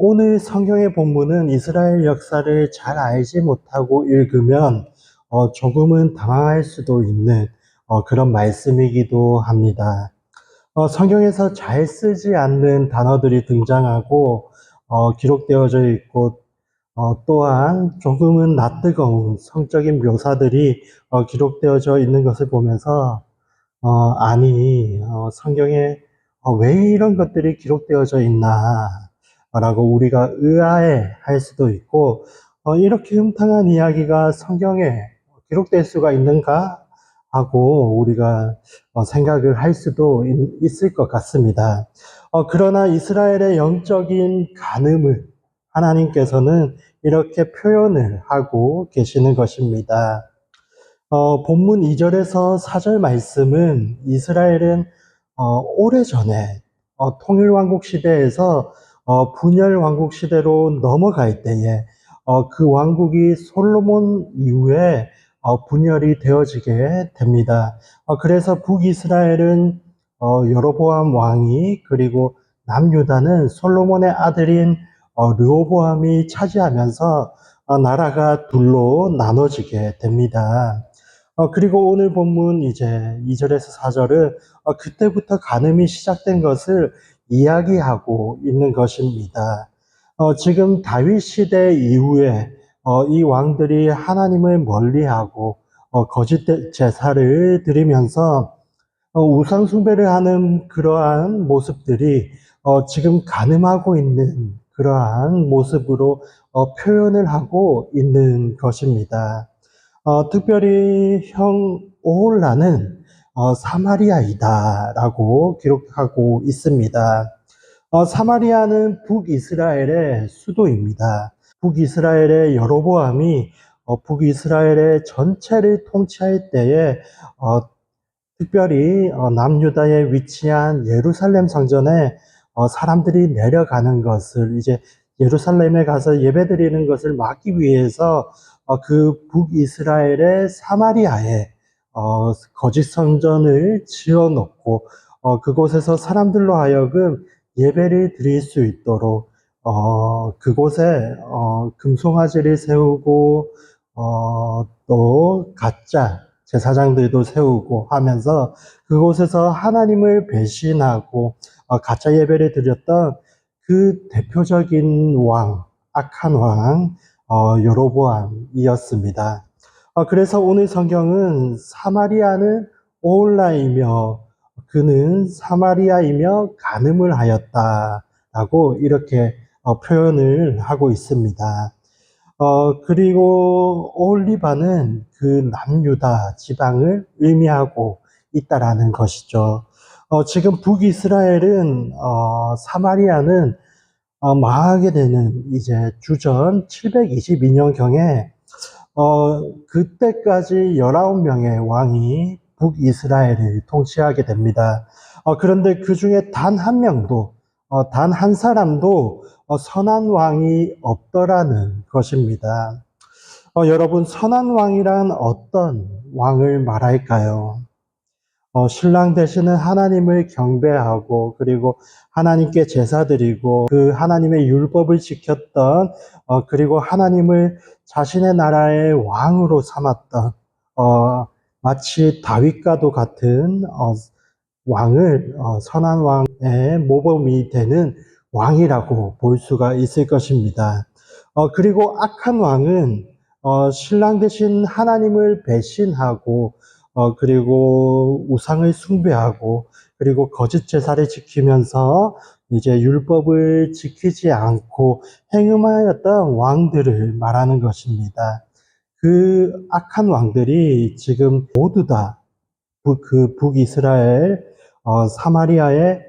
오늘 성경의 본문은 이스라엘 역사를 잘 알지 못하고 읽으면 어, 조금은 당황할 수도 있는 어, 그런 말씀이기도 합니다. 어, 성경에서 잘 쓰지 않는 단어들이 등장하고 어, 기록되어져 있고 어, 또한 조금은 낯뜨거운 성적인 묘사들이 어, 기록되어져 있는 것을 보면서 어, 아니 어, 성경에 어, 왜 이런 것들이 기록되어져 있나 라고 우리가 의아해 할 수도 있고 어, 이렇게 흠탕한 이야기가 성경에 기록될 수가 있는가 하고 우리가 어, 생각을 할 수도 있- 있을 것 같습니다. 어, 그러나 이스라엘의 영적인 간음을 하나님께서는 이렇게 표현을 하고 계시는 것입니다. 어, 본문 2절에서 4절 말씀은 이스라엘은 어, 오래전에 어, 통일왕국 시대에서 어, 분열 왕국 시대로 넘어갈 때에 어, 그 왕국이 솔로몬 이후에 어, 분열이 되어지게 됩니다. 어, 그래서 북이스라엘은 어, 여로보암 왕이 그리고 남유다는 솔로몬의 아들인 어, 르호보암이 차지하면서 어, 나라가 둘로 나눠지게 됩니다. 어, 그리고 오늘 본문 이제 2절에서 4절은 어, 그때부터 간음이 시작된 것을 이야기하고 있는 것입니다. 어, 지금 다윗 시대 이후에 어, 이 왕들이 하나님을 멀리하고 어, 거짓 제사를 드리면서 어, 우상 숭배를 하는 그러한 모습들이 어, 지금 가늠하고 있는 그러한 모습으로 어, 표현을 하고 있는 것입니다. 어, 특별히 형 오홀라는 어, 사마리아이다라고 기록하고 있습니다. 어, 사마리아는 북이스라엘의 수도입니다. 북이스라엘의 여로보암이 어, 북이스라엘의 전체를 통치할 때에 어, 특별히 어, 남유다에 위치한 예루살렘 성전에 어, 사람들이 내려가는 것을 이제 예루살렘에 가서 예배드리는 것을 막기 위해서 어, 그 북이스라엘의 사마리아에 어, 거짓 성전을 지어 놓고 어, 그곳에서 사람들로 하여금 예배를 드릴 수 있도록 어, 그곳에 어, 금송아지를 세우고 어, 또 가짜 제사장들도 세우고 하면서 그곳에서 하나님을 배신하고 어, 가짜 예배를 드렸던 그 대표적인 왕, 악한 왕 어, 여로보암이었습니다. 어, 그래서 오늘 성경은 사마리아는 오홀라이며 그는 사마리아이며 간음을 하였다라고 이렇게 어, 표현을 하고 있습니다. 어, 그리고 오홀리바는 그 남유다 지방을 의미하고 있다라는 것이죠. 어, 지금 북이스라엘은 어, 사마리아는 어, 망하게 되는 이제 주전 722년경에 어, 그때까지 19명의 왕이 북이스라엘을 통치하게 됩니다. 어, 그런데 그 중에 단 한 명도, 어, 단 한 사람도 어, 선한 왕이 없더라는 것입니다. 어, 여러분, 선한 왕이란 어떤 왕을 말할까요? 어, 신랑 되시는 하나님을 경배하고 그리고 하나님께 제사 드리고 그 하나님의 율법을 지켰던 어, 그리고 하나님을 자신의 나라의 왕으로 삼았던 어, 마치 다윗과도 같은 어, 왕을 어, 선한 왕의 모범이 되는 왕이라고 볼 수가 있을 것입니다. 어, 그리고 악한 왕은 어, 신랑 대신 하나님을 배신하고 어, 그리고 우상을 숭배하고 그리고 거짓 제사를 지키면서 이제 율법을 지키지 않고 행음하였던 왕들을 말하는 것입니다. 그 악한 왕들이 지금 모두 다 북, 그 북이스라엘 어, 사마리아의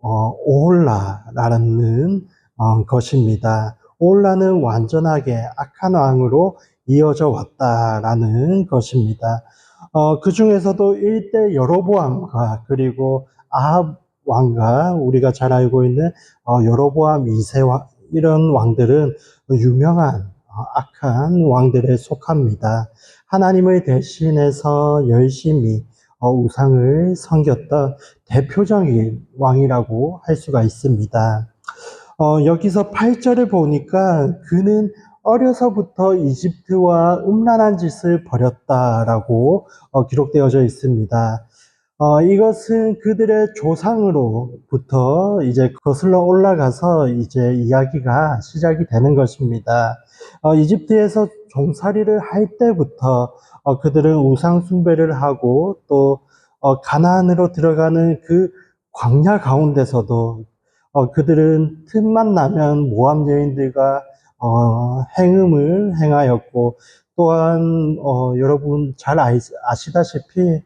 어, 오홀라라는 어, 것입니다. 오홀라는 완전하게 악한 왕으로 이어져 왔다라는 것입니다. 어, 그 중에서도 일대 여로보암과 그리고 아합 왕과 우리가 잘 알고 있는 어, 여로보암 2세 왕, 이런 왕들은 유명한 어, 악한 왕들에 속합니다. 하나님을 대신해서 열심히 어, 우상을 섬겼던 대표적인 왕이라고 할 수가 있습니다. 어, 여기서 8절을 보니까 그는 어려서부터 이집트와 음란한 짓을 벌였다라고 어, 기록되어져 있습니다. 어, 이것은 그들의 조상으로부터 이제 거슬러 올라가서 이제 이야기가 시작이 되는 것입니다. 어, 이집트에서 종살이를 할 때부터 어, 그들은 우상 숭배를 하고 또 어, 가나안으로 들어가는 그 광야 가운데서도 어, 그들은 틈만 나면 모함 여인들과 어, 행음을 행하였고 또한 어, 여러분 잘 아시다시피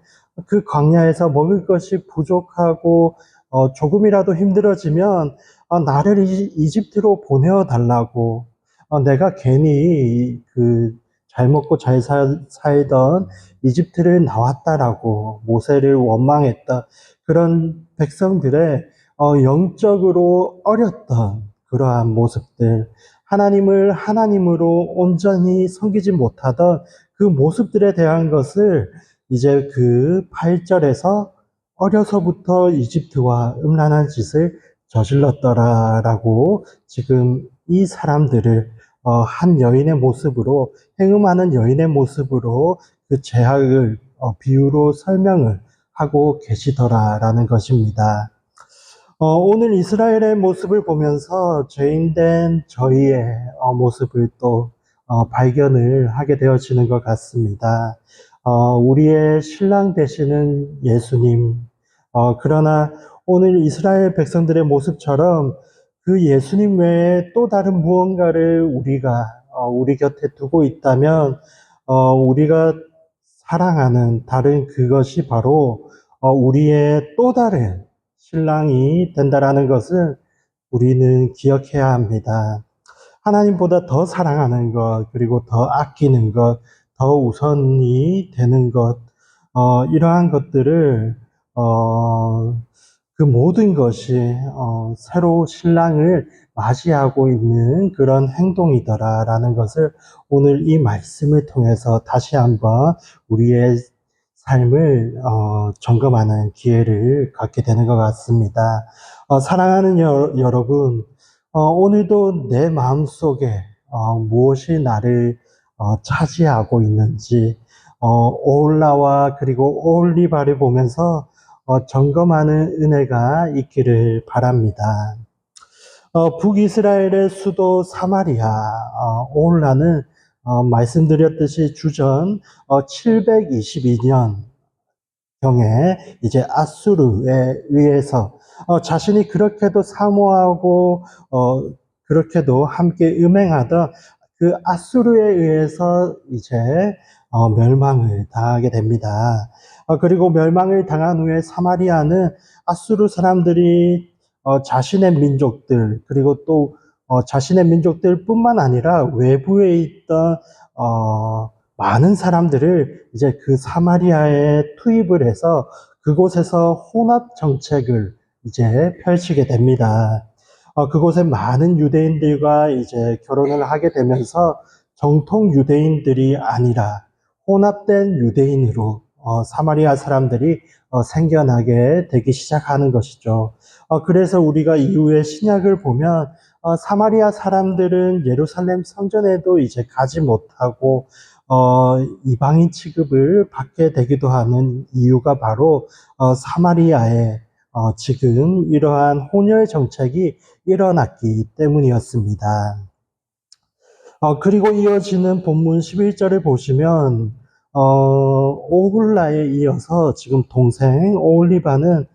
그 광야에서 먹을 것이 부족하고 어, 조금이라도 힘들어지면 어, 나를 이- 이집트로 보내어 달라고 어, 내가 괜히 그 잘 먹고 잘 살, 살던 이집트를 나왔다라고 모세를 원망했던 그런 백성들의 어, 영적으로 어렸던 그러한 모습들, 하나님을 하나님으로 온전히 섬기지 못하던 그 모습들에 대한 것을 이제 그 8절에서 어려서부터 이집트와 음란한 짓을 저질렀더라라고 지금 이 사람들을 어, 한 여인의 모습으로 행음하는 여인의 모습으로 그 죄악을 어, 비유로 설명을 하고 계시더라라는 것입니다. 어, 오늘 이스라엘의 모습을 보면서 죄인된 저희의 어, 모습을 또 어, 발견을 하게 되어지는 것 같습니다. 어, 우리의 신랑 되시는 예수님, 어, 그러나 오늘 이스라엘 백성들의 모습처럼 그 예수님 외에 또 다른 무언가를 우리가 어, 우리 곁에 두고 있다면 어, 우리가 사랑하는 다른 그것이 바로 어, 우리의 또 다른 신랑이 된다라는 것을 우리는 기억해야 합니다. 하나님보다 더 사랑하는 것, 그리고 더 아끼는 것, 더 우선이 되는 것, 어, 이러한 것들을, 어, 그 모든 것이, 어, 새로 신랑을 맞이하고 있는 그런 행동이더라라는 것을 오늘 이 말씀을 통해서 다시 한번 우리의 삶을 어, 점검하는 기회를 갖게 되는 것 같습니다. 어, 사랑하는 여, 여러분, 어, 오늘도 내 마음 속에 어, 무엇이 나를 어, 차지하고 있는지 어, 오올라와 그리고 오올리바를 보면서 어, 점검하는 은혜가 있기를 바랍니다. 어, 북이스라엘의 수도 사마리아 어, 오올라는 어, 말씀드렸듯이 주전 어, 722년 경에 이제 아수르에 의해서 어, 자신이 그렇게도 사모하고 어, 그렇게도 함께 음행하던 그 아수르에 의해서 이제 어, 멸망을 당하게 됩니다. 어, 그리고 멸망을 당한 후에 사마리아는 아수르 사람들이 어, 자신의 민족들 그리고 또 어, 자신의 민족들뿐만 아니라 외부에 있던 어, 많은 사람들을 이제 그 사마리아에 투입을 해서 그곳에서 혼합 정책을 이제 펼치게 됩니다. 어, 그곳에 많은 유대인들과 이제 결혼을 하게 되면서 정통 유대인들이 아니라 혼합된 유대인으로 어, 사마리아 사람들이 어, 생겨나게 되기 시작하는 것이죠. 어, 그래서 우리가 이후에 신약을 보면 어, 사마리아 사람들은 예루살렘 성전에도 이제 가지 못하고 어, 이방인 취급을 받게 되기도 하는 이유가 바로 어, 사마리아에 어, 지금 이러한 혼혈 정책이 일어났기 때문이었습니다. 어, 그리고 이어지는 본문 11절을 보시면 어, 오홀라에 이어서 지금 동생 오올리바는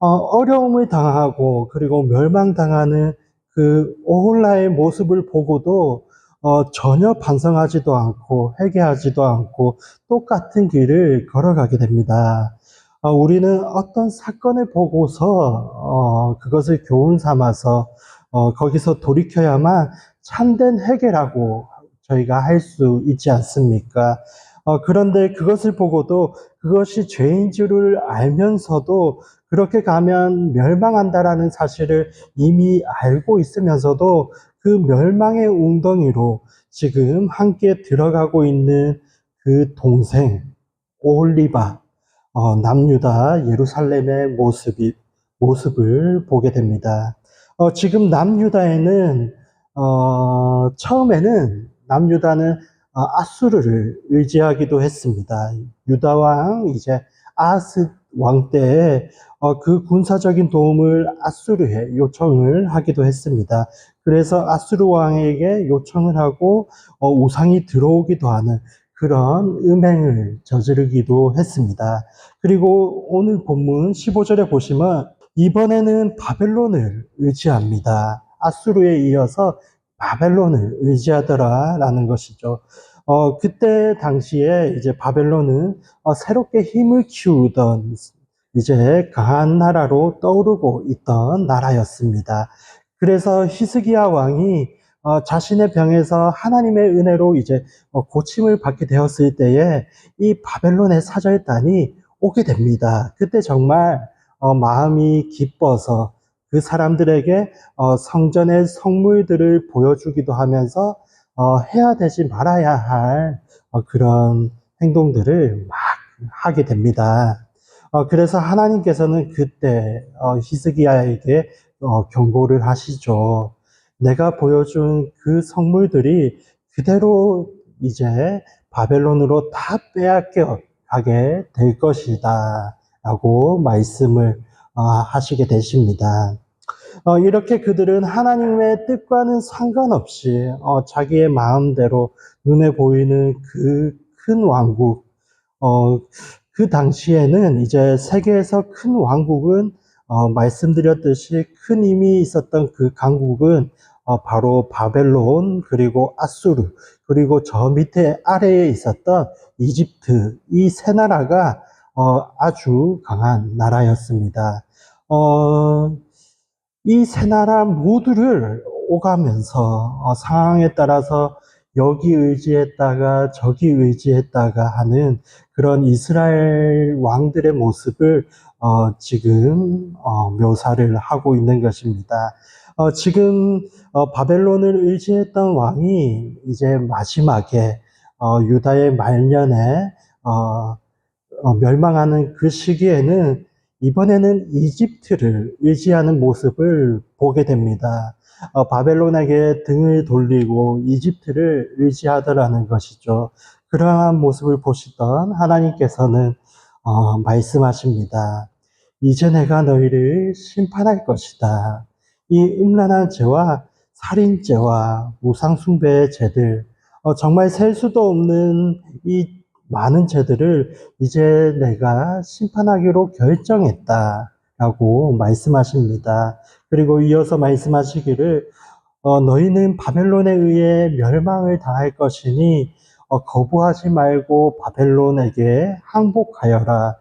어, 어려움을 당하고 그리고 멸망당하는 그 오홀라의 모습을 보고도 어, 전혀 반성하지도 않고 회개하지도 않고 똑같은 길을 걸어가게 됩니다. 어, 우리는 어떤 사건을 보고서 어, 그것을 교훈 삼아서 어, 거기서 돌이켜야만 참된 회개라고 저희가 할 수 있지 않습니까? 어, 그런데 그것을 보고도 그것이 죄인 줄을 알면서도 그렇게 가면 멸망한다라는 사실을 이미 알고 있으면서도 그 멸망의 웅덩이로 지금 함께 들어가고 있는 그 동생 오홀리바 어, 남유다 예루살렘의 모습이 모습을 보게 됩니다. 어, 지금 남유다에는 어, 처음에는 남유다는 어, 아수르를 의지하기도 했습니다. 유다 왕 이제 아스 왕 때에 어, 그 군사적인 도움을 아수르에 요청을 하기도 했습니다. 그래서 아수르 왕에게 요청을 하고 어, 우상이 들어오기도 하는 그런 음행을 저지르기도 했습니다. 그리고 오늘 본문 15절에 보시면 이번에는 바벨론을 의지합니다. 아수르에 이어서 바벨론을 의지하더라라는 것이죠. 어, 그때 당시에 이제 바벨론은 어, 새롭게 힘을 키우던 이제 강한 나라로 떠오르고 있던 나라였습니다. 그래서 히스기야 왕이 어, 자신의 병에서 하나님의 은혜로 이제 어, 고침을 받게 되었을 때에 이 바벨론의 사절단이 오게 됩니다. 그때 정말 어, 마음이 기뻐서 그 사람들에게 어, 성전의 성물들을 보여주기도 하면서 어, 해야 되지 말아야 할 어, 그런 행동들을 막 하게 됩니다. 어, 그래서 하나님께서는 그때 어, 히스기야에게 어, 경고를 하시죠. 내가 보여준 그 성물들이 그대로 이제 바벨론으로 다 빼앗겨 가게 될 것이다. 라고 말씀을 어, 하시게 되십니다. 어, 이렇게 그들은 하나님의 뜻과는 상관없이 어, 자기의 마음대로 눈에 보이는 그 큰 왕국, 어, 그 당시에는 이제 세계에서 큰 왕국은 어, 말씀드렸듯이 큰 힘이 있었던 그 강국은 어, 바로 바벨론 그리고 아수르 그리고 저 밑에 아래에 있었던 이집트 이 세 나라가 어, 아주 강한 나라였습니다. 어, 이 세 나라 모두를 오가면서 어, 상황에 따라서 여기 의지했다가 저기 의지했다가 하는 그런 이스라엘 왕들의 모습을 어, 지금 어, 묘사를 하고 있는 것입니다. 어, 지금 어, 바벨론을 의지했던 왕이 이제 마지막에 어, 유다의 말년에 어, 어, 멸망하는 그 시기에는 이번에는 이집트를 의지하는 모습을 보게 됩니다. 어, 바벨론에게 등을 돌리고 이집트를 의지하더라는 것이죠. 그러한 모습을 보시던 하나님께서는 어, 말씀하십니다. 이제 내가 너희를 심판할 것이다. 이 음란한 죄와 살인죄와 우상숭배의 죄들, 어, 정말 셀 수도 없는 이 많은 죄들을 이제 내가 심판하기로 결정했다 라고 말씀하십니다. 그리고 이어서 말씀하시기를 어, 너희는 바벨론에 의해 멸망을 당할 것이니 어, 거부하지 말고 바벨론에게 항복하여라.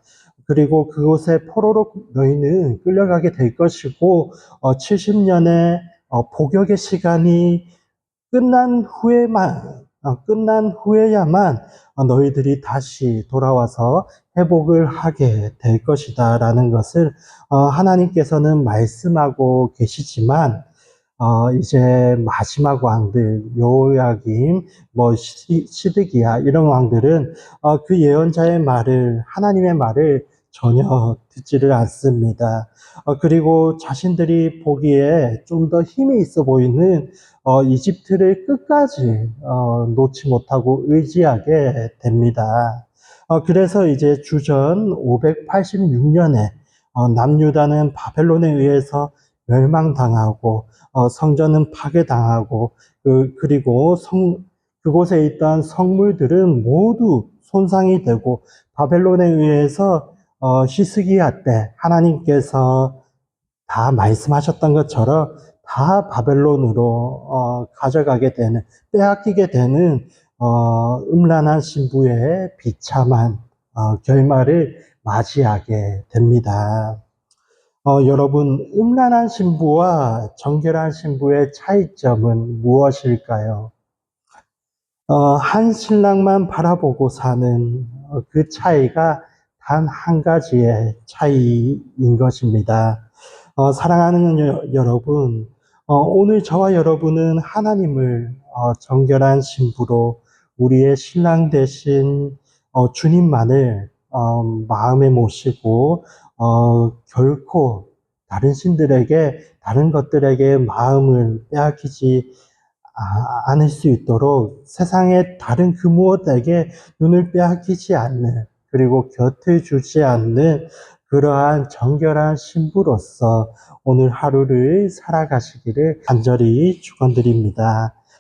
그리고 그곳에 포로로 너희는 끌려가게 될 것이고 어, 70년의 어, 복역의 시간이 끝난 후에만 어, 끝난 후에야만 어, 너희들이 다시 돌아와서 회복을 하게 될 것이다 라는 것을 어, 하나님께서는 말씀하고 계시지만 어, 이제 마지막 왕들 요야김 뭐 시, 시드기야 이런 왕들은 어, 그 예언자의 말을 하나님의 말을 전혀 듣지를 않습니다. 어, 그리고 자신들이 보기에 좀 더 힘이 있어 보이는 어, 이집트를 끝까지 어, 놓지 못하고 의지하게 됩니다. 어, 그래서 이제 주전 586년에 어, 남유다는 바벨론에 의해서 멸망당하고 어, 성전은 파괴당하고 그, 그리고 성, 그곳에 있던 성물들은 모두 손상이 되고 바벨론에 의해서 어, 히스기야 때 하나님께서 다 말씀하셨던 것처럼 다 바벨론으로 어, 가져가게 되는 빼앗기게 되는 어, 음란한 신부의 비참한 어, 결말을 맞이하게 됩니다. 어, 여러분 음란한 신부와 정결한 신부의 차이점은 무엇일까요? 어, 한 신랑만 바라보고 사는 어, 그 차이가 단한 가지의 차이인 것입니다. 어, 사랑하는 여, 여러분, 어, 오늘 저와 여러분은 하나님을 어, 정결한 신부로 우리의 신랑 대신 어, 주님만을 어, 마음에 모시고 어, 결코 다른 신들에게 다른 것들에게 마음을 빼앗기지 아- 않을 수 있도록 세상의 다른 그 무엇에게 눈을 빼앗기지 않는 그리고 곁을 주지 않는 그러한 정결한 신부로서 오늘 하루를 살아가시기를 간절히 축원드립니다.